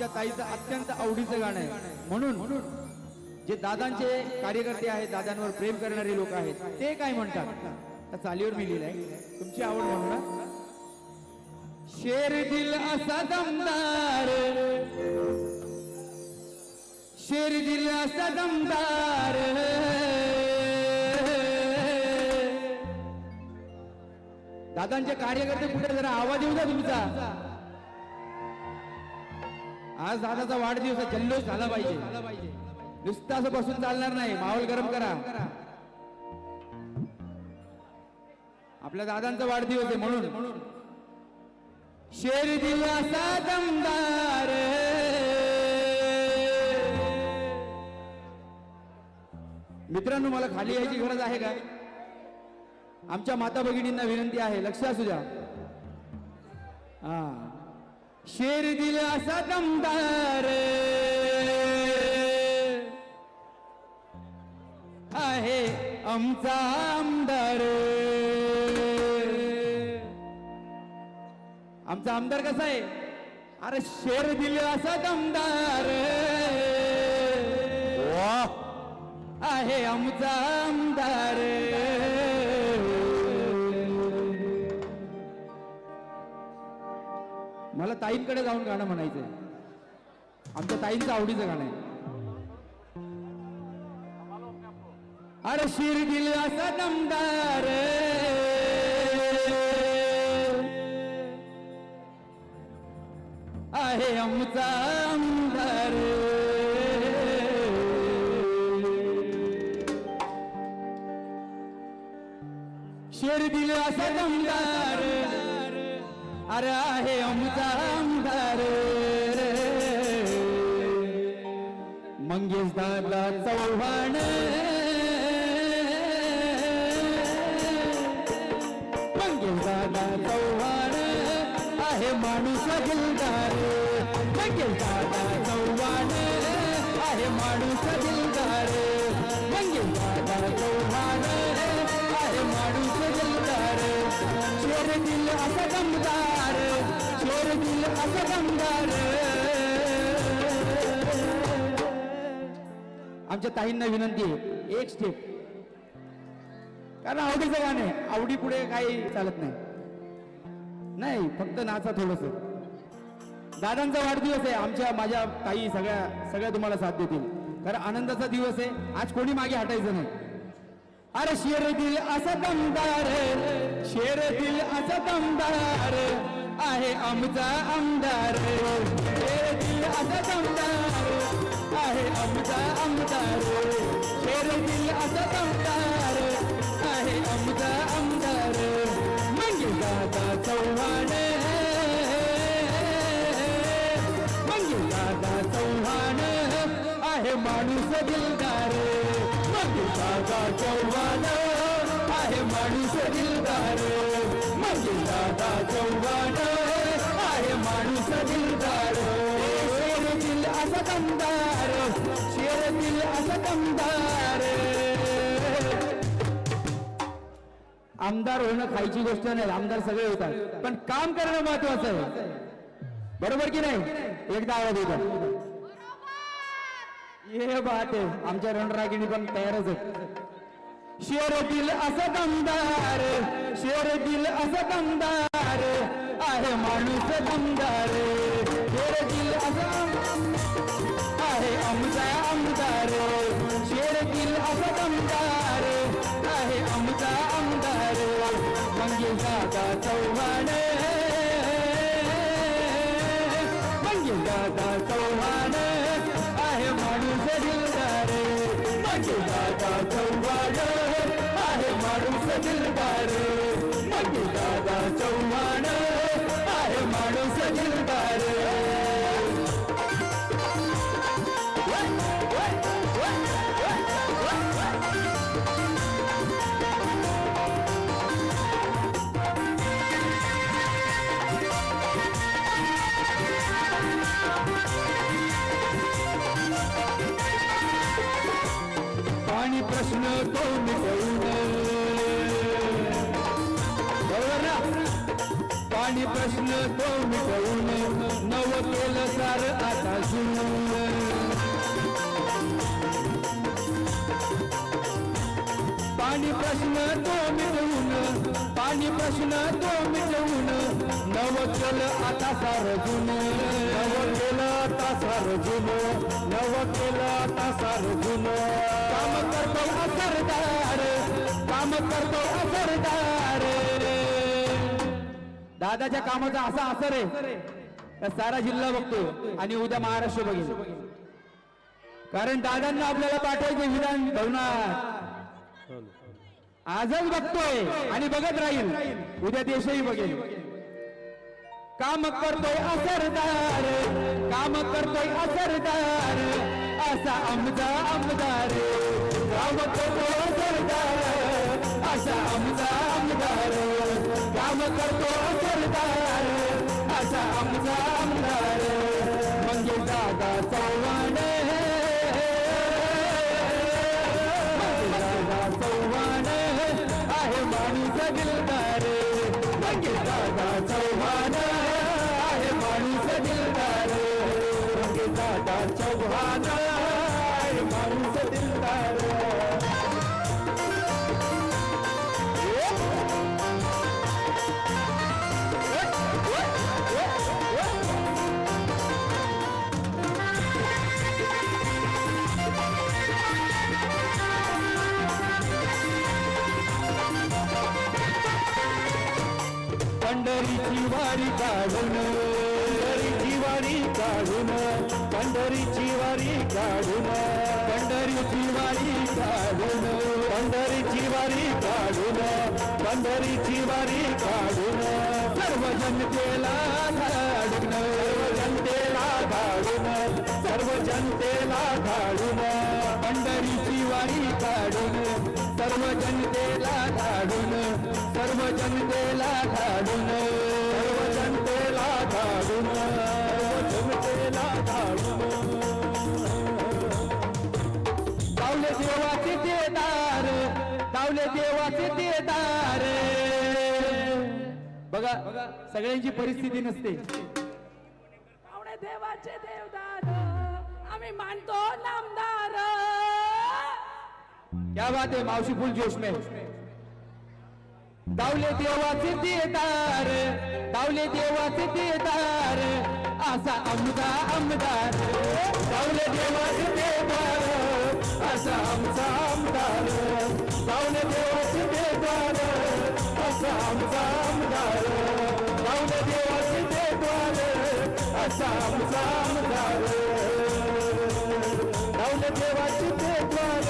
आमच्या ताईचं अत्यंत आवडीचं गाणं आहे. म्हणून जे दादांचे कार्यकर्ते आहेत दादांवर प्रेम करणारे लोक आहेत ते काय म्हणतात? त्या चालीवर मी लिहिलंय. तुमची आवड म्हणून ना शेर दिल असा दमदार. शेर दिल असा दमदार. दादांचे कार्यकर्ते कुठे जरा आवाज येऊ द्या तुमचा. आज दादाचा वाढदिवस जल्लोष झाला पाहिजे. नुसतं असं बसून चालणार नाही माहोल गरम करा. आपल्या दादांचा वाढदिवस आहे म्हणून. शेर दिला दमदार. मित्रांनो मला खाली यायची गरज आहे का? आमच्या माता भगिनींना विनंती आहे लक्ष असू द्या. हा. शेर दिल असा दमदार. आहे आमचा आमदार. आमचा आमदार कसा आहे? अरे शेर दिल असा दमदार. आहे आमचा ताईंकडे जाऊन गाणं म्हणायचंय. आमच्या ताईंचं आवडीचं गाणं आहे. अरे शिर दिल असा दमदार आहे आमचा आमदार शेर दिल असा दमदार अरे आहे आमचा आमदार मंगेश दादा चव्हाण मंगेश दादा चव्हाण आहे माणूस दिलदार मंगेश दादा चव्हाण आहे माणूस दिलदार मंगेश दादा चव्हाण आहे माणूस दिलदार शेर दिल असं दमदार. शेर दिल असं आमच्या ताईंना विनंती आहे एक स्टेप कारण आवडीचं गाणं आहे. आवडी पुढे काही चालत नाही. नाही फक्त नाचा थोडस. दादांचा वाढदिवस आहे. आमच्या माझ्या ताई सगळ्या सगळ्या तुम्हाला साथ देतील. कारण आनंदाचा दिवस आहे. आज कोणी मागे हटायचं नाही. अरे शेर दिल असा दमदार शेर दिल असा दमदार आहे आमचा आमदार. शेर दिल आमदार आहे आमचा आमदार. शेर दिल आमदार आहे आमचा आमदार. म्हणजे दादा चव्हाण म्हणजे दादा चव्हाण आहे माणूस दिलदार. म्हणजे दादा चव्हाण आहे माणूस दिलदार. दादा आहे माणूस दिलदार असा असा आमदार होणं खायची गोष्ट नाही आमदार सगळे होतात. पण काम करणं महत्वाचं आहे. बरोबर की नाही? एकदा आवाज येतो. ये बात आहे. आमच्या रणरागिणी पण तयारच आहेत. शेर दिल असं दमदार शेर दिल असं दमदार आहे माणूस दमदार शेर दिल असं आहे आमचा आमदार. शेर दिल असं दमदार आहे आमचा आमदार. मंगेश दादा चव्हाण. मंगेश दादा चव्हाण आहे माणूस दिलदार. मंगेश दादा चव्हाण. आहे माणूस दिलदार मंगेश दादा चव्हाण आहे माणूस दिलदार प्रश्न तो मिटवून आणि प्रश्न तो मिटवून नव केलं सार आता जुनं पाणी प्रश्न तो मिटवून पाणी प्रश्न तो मिटवून नव केलं आता सार सारजून नव केलं आता सार जुन. नव केलं आता सार जुन. काम करतो असरदार. काम करतो असरदार. दादाच्या कामाचा असा असर आहे. सारा जिल्हा बघतो आणि उद्या महाराष्ट्र बघेल. कारण दादांना आपल्याला पाठवायचं विधान भवनात. आजच बघतोय आणि बघत राहील. उद्या देशही बघेल. काम करतोय असरदार. काम करतोय असरदार. असा आमचा आमदार. काम करतोय असरदार. असा आमचा आमदार. काम करतो असरदार असा आमचा आमदार म्हणजे दादा चव्हाण दादा चव्हाण आहे माणूस दिलदार म्हणजे दादा चव्हाण आहे माणूस दिलदार म्हणजे दादा चव्हाण पंढरीची वारी काढून. पंढरीची वारी काढून. पंढरीची वारी काढून. पंढरीची वारी काढून. पंढरीची वारी काढून. पंढरीची वारी काढून. सर्व जनतेला धाडून सर्व जनतेला धाडून सर्व जनतेला धाडून काढून सर्व जनतेला धाडून सर्व जनतेला धाडून सर्व जनतेला धाडून सर्व जनतेला धाडून. दावले देवाचे देदार दावले देवाचे देदार बघा सगळ्यांची परिस्थिती नसते. पावणे देवाचे देवदार आम्ही मानतो नामदार. क्या बात है मावशी फुल जोश में। दावले देवाचे देदार दावले देवाचे देदार असा आमचा आमदार। दावले देवाचे देदार असा आमचा आमदार। दावले देवाचे देदार असा आमचा आमदार। दावले देवाचे देदार असा आमचा आमदार। दावले देवाचे देदार